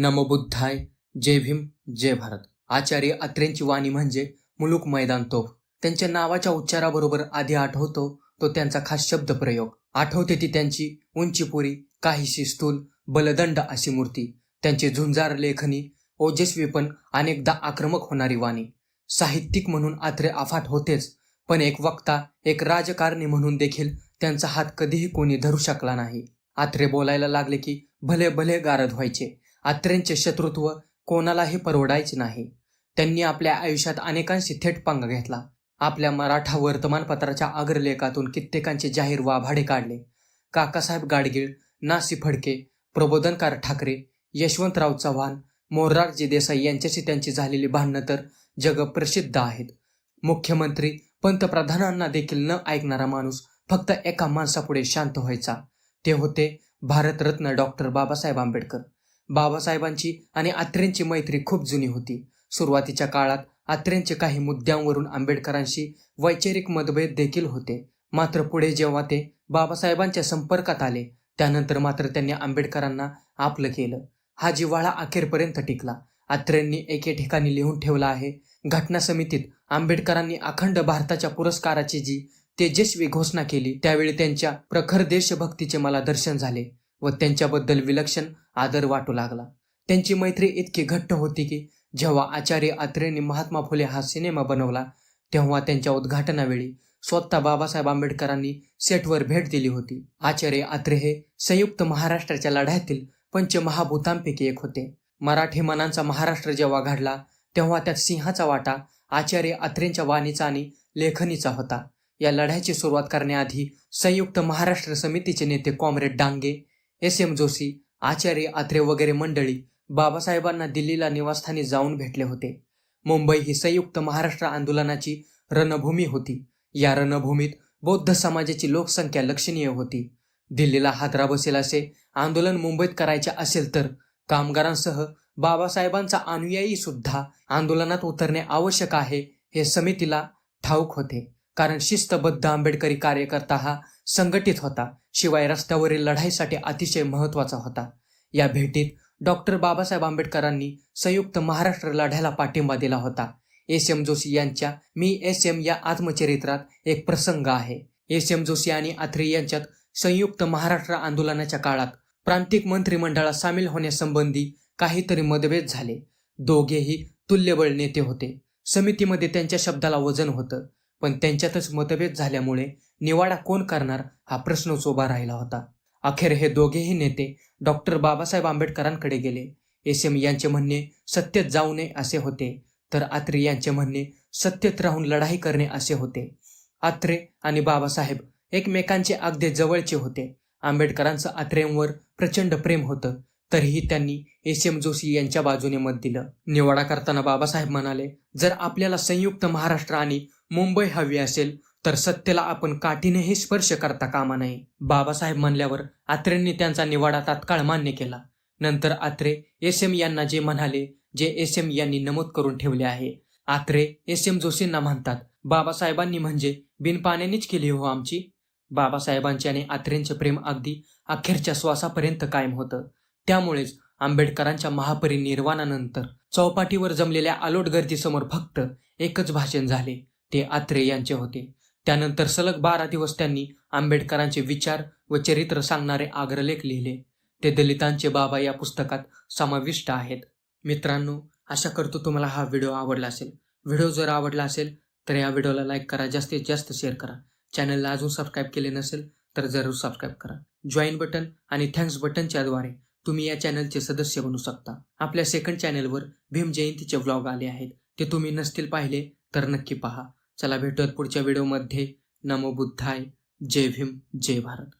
नमो बुद्धाय जय भीम जय भारत. आचार्य अत्रेंची वाणी म्हणजे मुलुक मैदान तोफ. त्यांच्या नावाच्या उच्चाराबरोबर आधी आठवतो तो त्यांचा खास शब्द प्रयोग. आठवते ती त्यांची उंचीपुरी काहीशी स्थूल बलदंड अशी मूर्ती. त्यांची झुंजार लेखनी ओजस्वी पण अनेकदा आक्रमक होणारी वाणी. साहित्यिक म्हणून आत्रे अफाट होतेच पण एक वक्ता एक राजकारणी म्हणून देखील त्यांचा हात कधीही कोणी धरू शकला नाही. आत्रे बोलायला लागले की भले भले गारद व्हायचे. आत्र्यांचे शत्रुत्व कोणालाही परवडायचे नाही. त्यांनी आपल्या आयुष्यात अनेकांशी थेट पंग घेतला. आपल्या मराठा वर्तमानपत्राच्या अग्रलेखातून कित्येकांचे जाहीर वाभाडे काढले. काकासाहेब गाडगीळ नासी फडके प्रबोधनकार ठाकरे यशवंतराव चव्हाण मोरारजी देसाई यांच्याशी त्यांची झालेली भांडणं तर जगप्रसिद्ध आहेत. मुख्यमंत्री पंतप्रधानांना देखील न ऐकणारा माणूस फक्त एका माणसापुढे शांत व्हायचा. ते होते भारतरत्न डॉक्टर बाबासाहेब आंबेडकर. बाबासाहेबांची आणि आत्रेंची मैत्री खूप जुनी होती. सुरुवातीच्या काळात आत्रेंचे काही मुद्द्यांवरून आंबेडकरांशी वैचारिक मतभेद देखील होते. मात्र पुढे जेव्हा ते बाबासाहेबांच्या संपर्कात आले त्यानंतर मात्र त्यांनी आंबेडकरांना आपलं केलं. हा जिव्हाळा अखेरपर्यंत टिकला. आत्रेंनी एके ठिकाणी लिहून ठेवला आहे घटना समितीत आंबेडकरांनी अखंड भारताच्या पुरस्काराची जी तेजस्वी घोषणा केली त्यावेळी त्यांच्या प्रखर देशभक्तीचे मला दर्शन झाले. व त्यांच्याबद्दल विलक्षण आदर वाटू लागला. त्यांची मैत्री इतकी घट्ट होती की जेव्हा आचार्य अत्रेंनी महात्मा फुले हा सिनेमा बनवला तेव्हा त्यांच्या उद्घाटनावेळी स्वतः बाबासाहेब आंबेडकरांनी सेटवर भेट दिली होती. आचार्य अत्रे हे संयुक्त महाराष्ट्राच्या लढ्यातील पंचमहाभूतांपैकी एक होते. मराठी मनांचा महाराष्ट्र जेव्हा घडला तेव्हा त्यात सिंहाचा वाटा आचार्य अत्रेंच्या वाणीचा आणि लेखनीचा होता. या लढ्याची सुरुवात करण्याआधी संयुक्त महाराष्ट्र समितीचे नेते comrade Dange S M Joshi Acharya Atre वगैरे मंडळी बाबासाहेबांना दिल्लीला निवासस्थानी जाऊन भेटले होते. मुंबई ही संयुक्त महाराष्ट्र आंदोलनाची रणभूमी होती. या रणभूमीत बौद्ध समाजाची लोकसंख्या लक्षणीय होती. दिल्लीला हादरा बसेल असे आंदोलन मुंबईत करायचे असेल तर कामगारांसह बाबासाहेबांचा अनुयायी सुद्धा आंदोलनात उतरणे आवश्यक आहे हे समितीला ठाऊक होते. कारण शिस्तबद्ध आंबेडकरी कार्यकर्ता हा संघटित होता शिवाय रस्त्यावरील लढाईसाठी अतिशय महत्त्वाचा होता. या भेटीत डॉक्टर बाबासाहेब आंबेडकरांनी संयुक्त महाराष्ट्र लढ्याला पाठिंबा दिला होता. एस. एम. जोशी यांच्या मी एस. एम. या आत्मचरित्रात एक प्रसंग आहे. एस. एम. जोशी आणि आथरे यांच्यात संयुक्त महाराष्ट्र आंदोलनाच्या काळात प्रांतिक मंत्रिमंडळात सामील होण्यासंबंधी काहीतरी मतभेद झाले. दोघेही तुल्यबळ नेते होते. समितीमध्ये त्यांच्या शब्दाला वजन होतं. पण त्यांच्यातच मतभेद झाल्यामुळे निवाडा कोण करणार हा प्रश्नच उभा राहिला होता. अखेर हे दोघेही नेते डॉक्टर बाबासाहेब आंबेडकरांकडे गेले. एस एम यांचे म्हणणे सत्तेत जाऊ नये असे होते. तर आत्रे यांचे म्हणणे सत्तेत राहून लढाई करणे असे होते. आत्रे आणि बाबासाहेब एकमेकांचे अगदी जवळचे होते. आंबेडकरांचं आत्रेंवर प्रचंड प्रेम होतं. तरीही त्यांनी एस एम जोशी यांच्या बाजूने मत दिलं. निवाडा करताना बाबासाहेब म्हणाले जर आपल्याला संयुक्त महाराष्ट्र आणि मुंबई हवी असेल तर सत्तेला आपण काठीनेही स्पर्श करता कामा नये. बाबासाहेब म्हणल्यावर आत्रेंनी त्यांचा निवाडा तात्काळ मान्य केला. नंतर आत्रे एस एम यांना जे म्हणाले जे एस एम यांनी नमूद करून ठेवले आहे. आत्रे एस एम जोशींना म्हणतात बाबासाहेबांनी म्हणजे बिनपाण्यानेच केली हो आमची? बाबासाहेबांचे आणि आत्रेंचे प्रेम अगदी अखेरच्या श्वासापर्यंत कायम होतं. त्यामुळेच आंबेडकरांच्या महापरिनिर्वाणानंतर चौपाटीवर जमलेल्या आलोट गर्दीसमोर फक्त एकच भाषण झाले. ते आत्रे यांचे होते. त्यानंतर सलग बारा दिवस त्यांनी आंबेडकरांचे विचार व चरित्र सांगणारे आग्रलेख लिहिले. ते दलितांचे बाबा या पुस्तकात समाविष्ट आहेत. मित्रांनो आशा करतो तुम्हाला हा व्हिडिओ आवडला असेल. व्हिडिओ जर आवडला असेल तर या व्हिडिओला लाईक करा जास्तीत जास्त शेअर करा. चॅनलला अजून सबस्क्राईब केले नसेल तर जरूर सबस्क्राईब करा. जॉईन बटन आणि थँक्स बटनच्या द्वारे तुम्ही या चॅनलचे सदस्य बनू शकता. आपल्या सेकंड चॅनलवर भीम जयंतीचे व्लॉग आले आहेत. ते तुम्ही नसतील पाहिले तर नक्की पहा. चला भेटूयात पुढच्या व्हिडिओमध्ये. नमो बुद्धाय. जय भीम. जय भारत.